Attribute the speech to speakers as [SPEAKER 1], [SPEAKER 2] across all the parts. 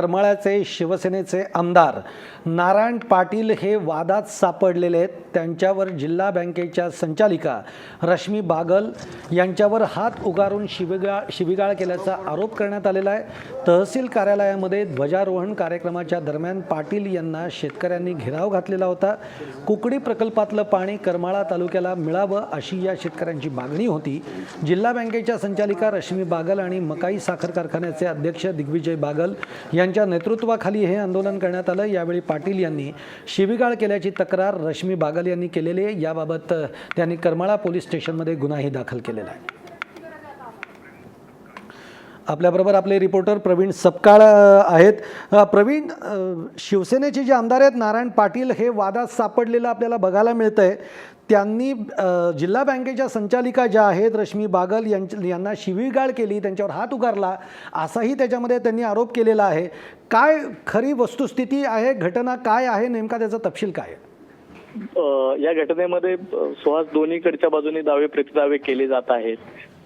[SPEAKER 1] करमाळ्याचे शिवसेनेचे आमदार नारायण पाटील हे वादात सापडलेले आहेत. त्यांच्यावर जिल्हा बँकेच्या संचालिका रश्मी बागल यांच्यावर हात उगारून शिबिगाळ शिबिगाळ केल्याचा आरोप करण्यात आलेला आहे. तहसील कार्यालयामध्ये ध्वजारोहण कार्यक्रमाच्या दरम्यान पाटील यांना शेतकऱ्यांनी घेराव घातलेला होता. कुकडी प्रकल्पातलं पाणी करमाळा तालुक्याला मिळावं अशी या शेतकऱ्यांची मागणी होती. जिल्हा बँकेच्या संचालिका रश्मी बागल आणि मकाई साखर कारखान्याचे अध्यक्ष दिग्विजय बागल यांच्या नेतृत्वाखाली हे आंदोलन करण्यात आलं. यावेळी पाटील यांनी शिबिगाळ केल्याची तक्रार रश्मी बागल यांनी केलेली आहे. याबाबत त्यांनी करमाळा पोलीस स्टेशनमध्ये गुन्हाही दाखल केलेला आहे. आपल्याबरोबर आपले रिपोर्टर प्रवीण सपकाळ आहेत. प्रवीण शिवसेनेचे जे आमदार आहेत नारायण पाटील हे वादात सापडलेलं आपल्याला बघायला मिळतं आहे त्यांनी जिल्हा बँकेच्या संचालिका ज्या आहेत रश्मी बागल यांच्या यांना शिवीगाळ केली त्यांच्यावर हात उगारला असाही त्याच्यामध्ये त्यांनी आरोप केलेला आहे. काय खरी वस्तुस्थिती आहे घटना काय आहे नेमका त्याचा तपशील काय आहे?
[SPEAKER 2] या घटनेमध्ये सुहास दोन्हीकडच्या बाजूने दावे प्रतिदावे केले जात आहेत.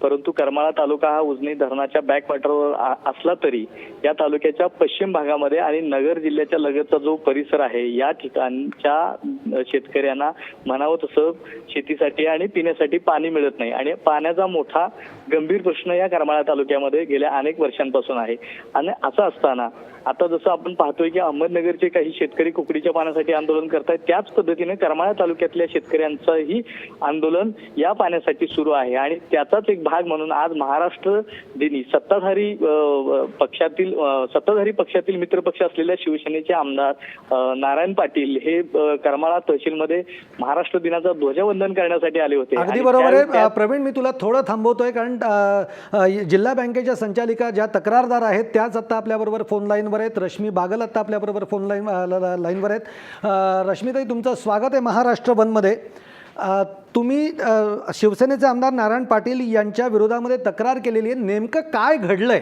[SPEAKER 2] परंतु करमाळा तालुका हा उजनी धरणाच्या बॅक वॉटरवर असला तरी या तालुक्याच्या पश्चिम भागामध्ये आणि नगर जिल्ह्याच्या लगतचा जो परिसर आहे या ठिकाणच्या शेतकऱ्यांना म्हणावं तसं शेतीसाठी आणि पिण्यासाठी पाणी मिळत नाही. आणि पाण्याचा मोठा गंभीर प्रश्न या करमाळा तालुक्यामध्ये गेल्या अनेक वर्षांपासून आहे. आणि असं असताना आता जसं आपण पाहतोय की अहमदनगरचे काही शेतकरी कुकडीच्या पाण्यासाठी आंदोलन करतायत त्याच पद्धतीने करमाळा तालुक्यातल्या शेतकऱ्यांचंही आंदोलन या पाण्यासाठी सुरू आहे. आणि त्याचाच एक भाग म्हणून आज महाराष्ट्र दिनी सत्ताधारी पक्षातील सत्ताधारी पक्षातील मित्रपक्ष असलेल्या शिवसेनेचे आमदार नारायण पाटील हे करमाळा तहसीलमध्ये महाराष्ट्र दिनाचं ध्वजवंदन करण्यासाठी आले होते.
[SPEAKER 1] अगदी बरोबर आहे. प्रवीण मी तुला थोडं थांबवतोय कारण जिल्हा बँकेच्या संचालिका ज्या तक्रारदार आहेत त्याच आता आपल्याबरोबर फोन लाईनवर आहेत. रश्मी बागल आता आपल्याबरोबर फोन लाईन लाईनवर आहेत. रश्मीताई तुमचं स्वागत आहे महाराष्ट्र बंदमध्ये तुम्ही शिवसेनेचे आमदार नारायण पाटील यांच्या विरोधामध्ये तक्रार केलेली आहे. नेमकं काय घडलंय?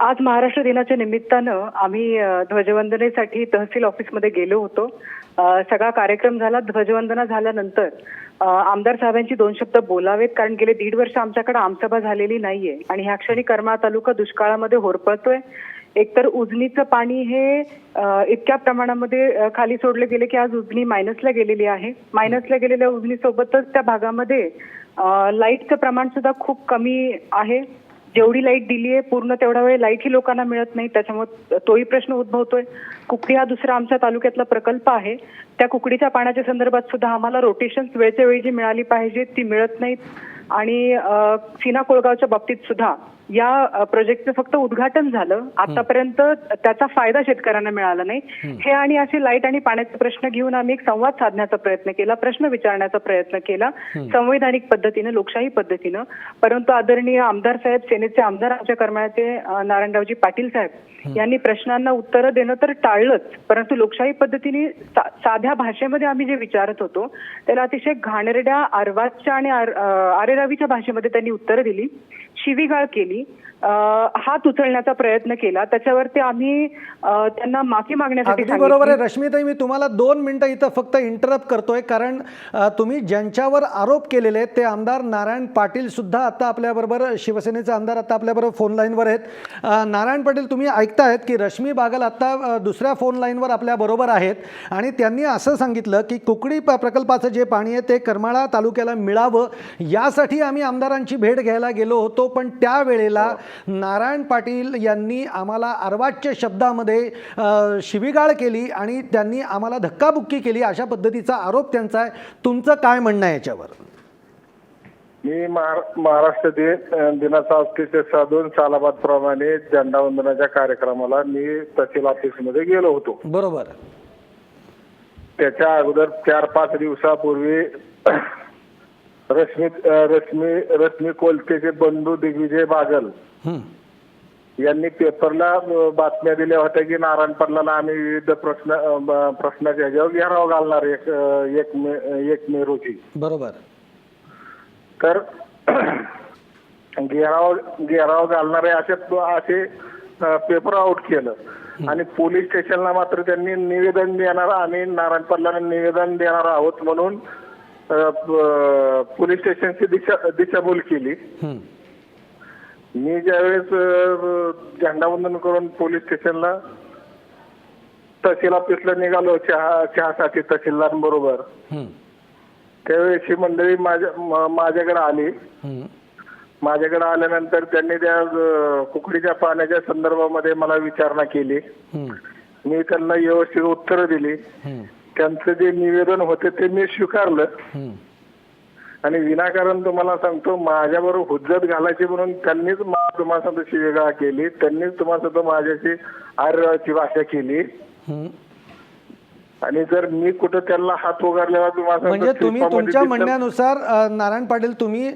[SPEAKER 3] आज महाराष्ट्र दिनाच्या निमित्तानं आम्ही ध्वजवंदनेसाठी तहसील ऑफिसमध्ये गेलो होतो. सगळा कार्यक्रम झाला. ध्वजवंदना झाल्यानंतर आमदार साहेबांची दोन शब्द बोलावेत कारण गेले दीड वर्ष आमच्याकडे आमसभा झालेली नाहीये. आणि ह्या क्षणी कर्मा तालुका दुष्काळामध्ये होरपळतोय. एकतर उजनीचं पाणी हे इतक्या प्रमाणामध्ये खाली सोडले गेले की आज उजनी मायनसला गेलेली आहे. मायनसला गेलेल्या उजनीसोबतच त्या भागामध्ये लाईटचं प्रमाण सुद्धा खूप कमी आहे. जेवढी लाइट दिली आहे पूर्ण तेवढा वेळ लाईटही लोकांना मिळत नाही. त्याच्यामुळे तोही प्रश्न उद्भवतोय. कुकडी हा दुसरा आमच्या तालुक्यातला प्रकल्प आहे. त्या कुकडीच्या पाण्याच्या संदर्भात सुद्धा आम्हाला रोटेशन वेळच्या वेळी जी मिळाली पाहिजे ती मिळत नाहीत. आणि सीना कोळगावच्या बाबतीत सुद्धा या प्रोजेक्टचं फक्त उद्घाटन झालं. आतापर्यंत त्याचा फायदा शेतकऱ्यांना मिळाला नाही. हे आणि असे लाइट आणि पाण्याचे प्रश्न घेऊन आम्ही एक संवाद साधण्याचा प्रयत्न केला प्रश्न विचारण्याचा प्रयत्न केला संवैधानिक पद्धतीनं लोकशाही पद्धतीनं. परंतु आदरणीय आमदार साहेब सेनेचे आमदार आमच्या करमाळ्याचे नारायणरावजी पाटील साहेब यांनी प्रश्नांना उत्तरं देणं तर टाळलंच. परंतु लोकशाही पद्धतीने साध्या भाषेमध्ये आम्ही जे विचारत होतो त्याला अतिशय घाणेरड्या अर्वाच्या आणि आर- आरेरावीच्या भाषेमध्ये त्यांनी उत्तरं दिली शिवीगाळ केली हात उचलण्याचा प्रयत्न केला. त्याच्यावरती आम्ही अ, त्यांना माफी मागण्यासाठी
[SPEAKER 1] बरोबर. आहे. रश्मीताई मी तुम्हाला दोन मिनटं इथं फक्त इंटरप्ट करतोय. कारण तुम्ही ज्यांच्यावर आरोप केलेले आहेत ते आमदार नारायण पाटील सुद्धा आता आपल्याबरोबर शिवसेनेचे आमदार आता आपल्याबरोबर फोन लाईनवर आहेत. नारायण पाटील तुम्ही ऐकतायत की रश्मी बागल आता दुसऱ्या फोन लाईनवर आपल्याबरोबर आहेत. आणि त्यांनी असं सांगितलं की कुकडी प्रकल्पाचं जे पाणी आहे ते करमाळा तालुक्याला मिळावं. यासाठी आम्ही आमदारांची भेट घ्यायला गेलो होतो पण त्यावेळेला नारायण पाटील यांनी आम्हाला अर्वाच्य शब्दामध्ये शिवीगाळ केली आणि त्यांनी आम्हाला धक्काबुक्की केली अशा पद्धतीचा आरोप त्यांचा आहे. तुमचं काय म्हणणं आहे याच्यावर?
[SPEAKER 4] मी महारा- महाराष्ट्र दिन दिनाचं औचित्य साधून सालाबाद प्रमाणे झेंडावंदनाच्या कार्यक्रमाला मी तहसील ऑफिसमध्ये गेलो होतो.
[SPEAKER 1] बरोबर.
[SPEAKER 4] त्याच्या अगोदर चार पाच दिवसापूर्वी रश्मी रश्मी रश्मी कोलतेचे बंधू दिग्विजय बागल. यांनी पेपरला बातम्या दिल्या होत्या की नारायण पडलाला आम्ही विविध प्रश्न प्रश्नाच्या ह्याच्यावर घेराव घालणार एक एक मे एक मे रोजी.
[SPEAKER 1] बरोबर.
[SPEAKER 4] तर घेराव घेराव घालणारे असे असे पेपर आउट केलं. आणि पोलीस स्टेशनला मात्र त्यांनी निवेदन देणार आणि नारायण पडलाला निवेदन देणार आहोत म्हणून पोलीस स्टेशनची दिशा दिशाभूल केली. मी ज्यावेळेस झेंडावंदन करून पोलीस स्टेशनला तहसील ऑफिसला निघालो चहा चहासाठी तहसीलदारांबरोबर. त्यावेळेस ही मंडळी माझ्या माझ्याकडे आली. माझ्याकडे आल्यानंतर त्यांनी त्या कुकडीच्या पाण्याच्या संदर्भामध्ये मला विचारणा केली. मी त्यांना व्यवस्थित उत्तरं दिली. त्यांचं जे निवेदन होते ते मी स्वीकारलं. आणि विनाकारण तुम्हाला सांगतो माझ्याबरोबर हुज्जत घालायची म्हणून त्यांनीच तुम्हाला सांगतो शिवेगाळ केली. त्यांनीच तुम्हाला सांगतो माझ्याशी आर्यची भाषा केली. आणि जर मी कुठं त्यांना हात उगारलेला तुम्हाला सांगतो
[SPEAKER 1] म्हणजे तुम्ही तुमच्या म्हणण्यानुसार नारायण पाटील तुम्ही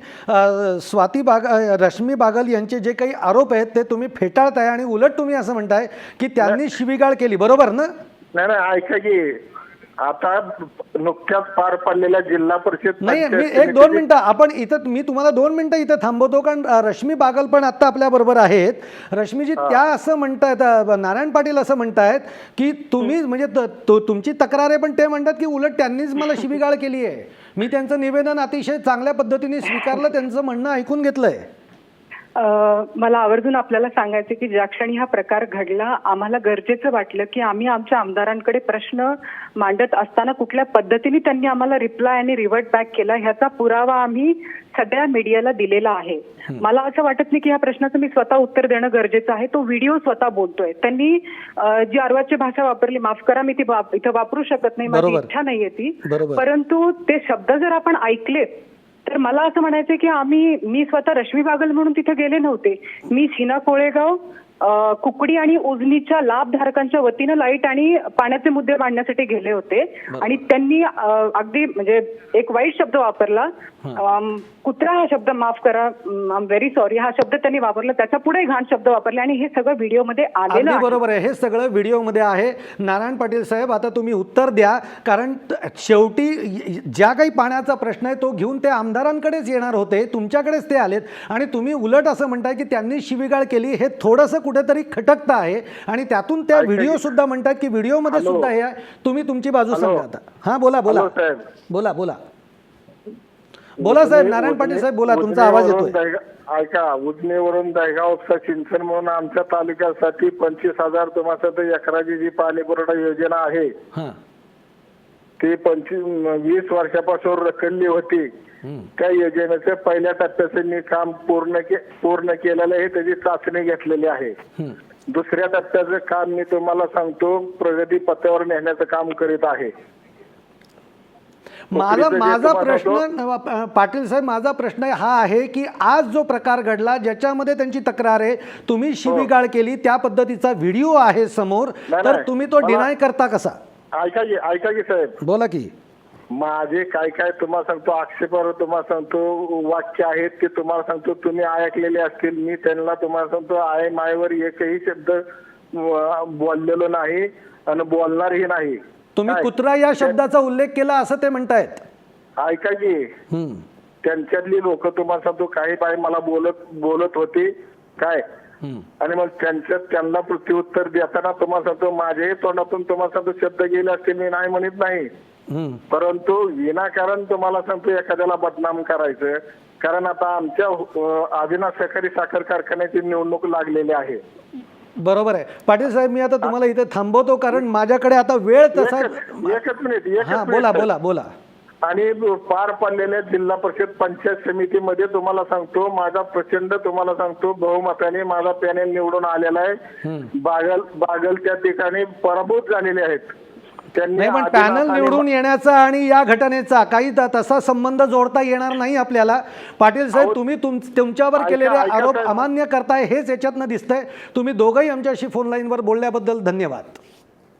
[SPEAKER 1] स्वाती बाग रश्मी बागल यांचे जे काही आरोप आहेत ते तुम्ही फेटाळताय आणि उलट तुम्ही असं म्हणताय की त्यांनी शिवीगाळ केली. बरोबर ना?
[SPEAKER 4] नाही नाही ऐका की आता नुकत्याच पार पडलेल्या जिल्हा परिषद
[SPEAKER 1] नाही मी एक दोन मिनिटं आपण इथं मी तुम्हाला दोन मिनिटं इथं थांबवतो कारण रश्मी बागल पण आत्ता आपल्या बरोबर आहेत. रश्मीजी त्या असं म्हणतायत नारायण पाटील असं म्हणतायत की तुम्ही म्हणजे तुमची तक्रार आहे पण ते म्हणतात की उलट त्यांनीच मला शिवीगाळ केली आहे मी त्यांचं निवेदन अतिशय चांगल्या पद्धतीने स्वीकारलं त्यांचं म्हणणं ऐकून घेतलंय.
[SPEAKER 3] मला आवर्जून आपल्याला सांगायचं की ज्या क्षणी हा प्रकार घडला आम्हाला गरजेचं वाटलं की आम्ही आमच्या आमदारांकडे प्रश्न मांडत असताना कुठल्या पद्धतीने त्यांनी आम्हाला रिप्लाय आणि रिव्हर्ट बॅक केला ह्याचा पुरावा आम्ही सगळ्या मीडियाला दिलेला आहे. मला असं वाटत नाही की ह्या प्रश्नाचं मी स्वतः उत्तर देणं गरजेचं आहे. तो व्हिडिओ स्वतः बोलतोय. त्यांनी जी अर्वाची भाषा वापरली माफ करा मी ती इथं वापरू शकत नाही माझी. इच्छा नाहीये ती. परंतु ते शब्द जर आपण ऐकलेत तर मला असं म्हणायचं की आम्ही मी स्वतः रश्मी बागल म्हणून तिथे गेले नव्हते. मी सीना कोळेगाव कुकडी आणि उजनीच्या लाभधारकांच्या वतीनं लाइट आणि पाण्याचे मुद्दे मांडण्यासाठी गेले होते. आणि त्यांनी अगदी म्हणजे एक वाईट शब्द वापरला. कुत्रा हा शब्द माफ करा. आय व्हेरी सॉरी हा शब्द त्यांनी वापरला. त्याच्या पुढे घाण शब्द वापरले आणि हे सगळं व्हिडिओमध्ये आलेलं
[SPEAKER 1] बरोबर आहे. हे सगळं व्हिडिओमध्ये आहे. नारायण पाटील साहेब आता तुम्ही उत्तर द्या. कारण शेवटी ज्या काही पाण्याचा प्रश्न आहे तो घेऊन ते आमदारांकडेच येणार होते. तुमच्याकडेच ते आलेत. आणि तुम्ही उलट असं म्हणताय की त्यांनी शिवीगाळ केली. हे थोडंसं कुठेतरी खटकतं आहे आणि त्यातून त्या व्हिडिओ सुद्धा म्हणतात की व्हिडिओमध्ये
[SPEAKER 4] हॅलो.
[SPEAKER 1] सुद्धा हे तुम्ही तुमची बाजू. सांगा आता हां बोला बोला. बोला बोला बोला साहेब नारायण पाटील साहेब बोला तुमचा आवाज येतोय
[SPEAKER 4] ऐका उजनीवरून दहगाव उपसा सिंचन म्हणून आमच्या तालुक्यासाठी पंचवीस हजार तुम्हाला एकराची जी पाणी पुरवठा योजना आहे ती पंचवीस वीस वर्षापासून रखडली होती. त्या योजनेचं पहिल्या टप्प्याचं मी काम पूर्ण के पूर्ण केलेलं आहे त्याची चाचणी घेतलेली आहे.
[SPEAKER 1] हं.
[SPEAKER 4] दुसऱ्या टप्प्याचं काम मी तुम्हाला सांगतो प्रगती पथावर नेण्याचं काम करीत आहे.
[SPEAKER 1] माझा माझा प्रश्न पाटील साहेब माझा प्रश्न हा आहे की आज जो प्रकार घडला ज्याच्यामध्ये त्यांची तक्रार आहे तुम्ही शिवीगाळ केली त्या पद्धतीचा व्हिडिओ आहे समोर तर. तुम्ही तो डिनाय करता कसा?
[SPEAKER 4] ऐका की ऐका की साहेब.
[SPEAKER 1] बोला की.
[SPEAKER 4] माझे काय काय तुम्हाला सांगतो आक्षेपावर तुम्हाला सांगतो वाक्य आहेत ते तुम्हाला सांगतो तुम्ही ऐकलेले असतील मी त्यांना तुम्हाला सांगतो आय मायवर एकही शब्द बोललेलो नाही आणि बोलणारही नाही
[SPEAKER 1] तुम्ही? कुत्रा या शब्दाचा उल्लेख केला असं ते म्हणतायत
[SPEAKER 4] ऐका की. त्यांच्यातली लोक तुम्हाला सांगतो काही बाई मला बोलत बोलत होती काय. आणि मग त्यांच्या त्यांना प्रत्युत्तर देताना तुम्हाला सांगतो माझ्याही तोंडातून तुम्हाला सांगतो शब्द गेले असते मी नाही म्हणत नाही. परंतु विनाकारण तुम्हाला सांगतो एखाद्याला बदनाम करायचं. कारण आता आमच्या अं, आदिनाथ सहकारी साखर कारखान्याची निवडणूक लागलेली आहे.
[SPEAKER 1] बरोबर आहे. पाटील साहेब मी आता तुम्हाला इथे थांबवतो कारण माझ्याकडे आता वेळ तसा
[SPEAKER 4] एकच मिनिट
[SPEAKER 1] हा बोला. बोला बोला.
[SPEAKER 4] आणि पार पडलेल्या जिल्हा परिषद पंचायत समितीमध्ये तुम्हाला सांगतो माझा प्रचंड तुम्हाला सांगतो बहुमताने माझा पॅनेल निवडून आलेला आहे. बागल बागल त्या ठिकाणी पराभूत झालेले आहेत. त्यांनी
[SPEAKER 1] नाही पण पॅनल निवडून येण्याचा आणि या घटनेचा काही त- तसा संबंध जोडता येणार नाही आपल्याला. पाटील साहेब तुम्ही तुम- तुमच्यावर
[SPEAKER 4] ऐका-
[SPEAKER 1] केलेले
[SPEAKER 4] ऐका
[SPEAKER 1] आरोप
[SPEAKER 4] साहेब.
[SPEAKER 1] अमान्य करताय हेच याच्यातनं दिसतंय. तुम्ही दोघंही आमच्याशी फोन लाईनवर बोलल्याबद्दल धन्यवाद.